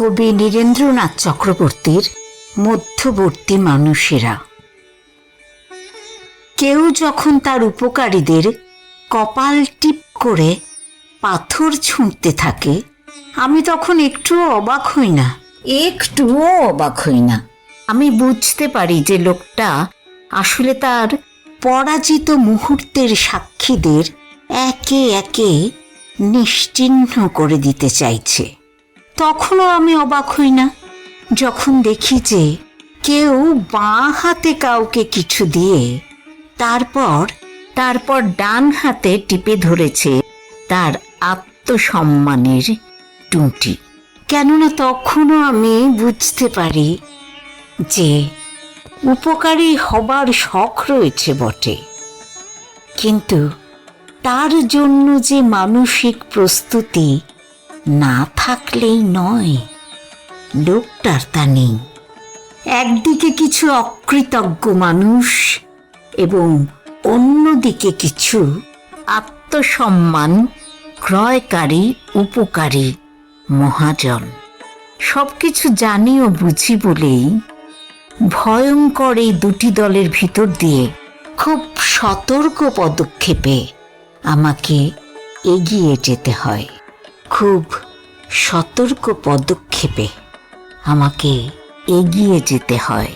কবি নীরেন্দ্রনাথ চক্রবর্তীর মধ্যবর্তী মানুষেরা। কেউ যখন তার উপকারীদের কপাল টিপ করে পাথর ছুঁড়তে থাকে, আমি তখন একটুও অবাক হই না। একটুও অবাক হই না। আমি বুঝতে পারি যে লোকটা আসলে তার পরাজিত মুহূর্তের সাক্ষীদের একে একে নিশ্চিহ্ন করে দিতে চাইছে। তখনও আমি অবাক হই না। যখন দেখি যে কেউ বাঁ হাতে কাউকে কিছু দিয়ে তারপর তারপর ডান হাতে টিপে ধরেছে তার আত্মসম্মানের টুঁটি কেননা তখনও আমি বুঝতে পারি যে উপকারী হবার শখ রয়েছে বটে। কিন্তু তার জন্য যে মানসিক প্রস্তুতি না থাকলেই নয়, লোকটার তা নেই। একদিকে কিছু অকৃতজ্ঞ মানুষ এবং অন্যদিকে কিছু আত্মসম্মান ক্রয়কারী, উপকারী মহাজন। সবকিছু জানি ও বুঝি বলেই ভয়ঙ্কর এই দুটি দলের ভিতর দিয়ে খুব সতর্ক পদক্ষেপে আমাকে এগিয়ে যেতে হয়। খুব সতর্ক পদক্ষেপে আমাকে এগিয়ে যেতে হয়।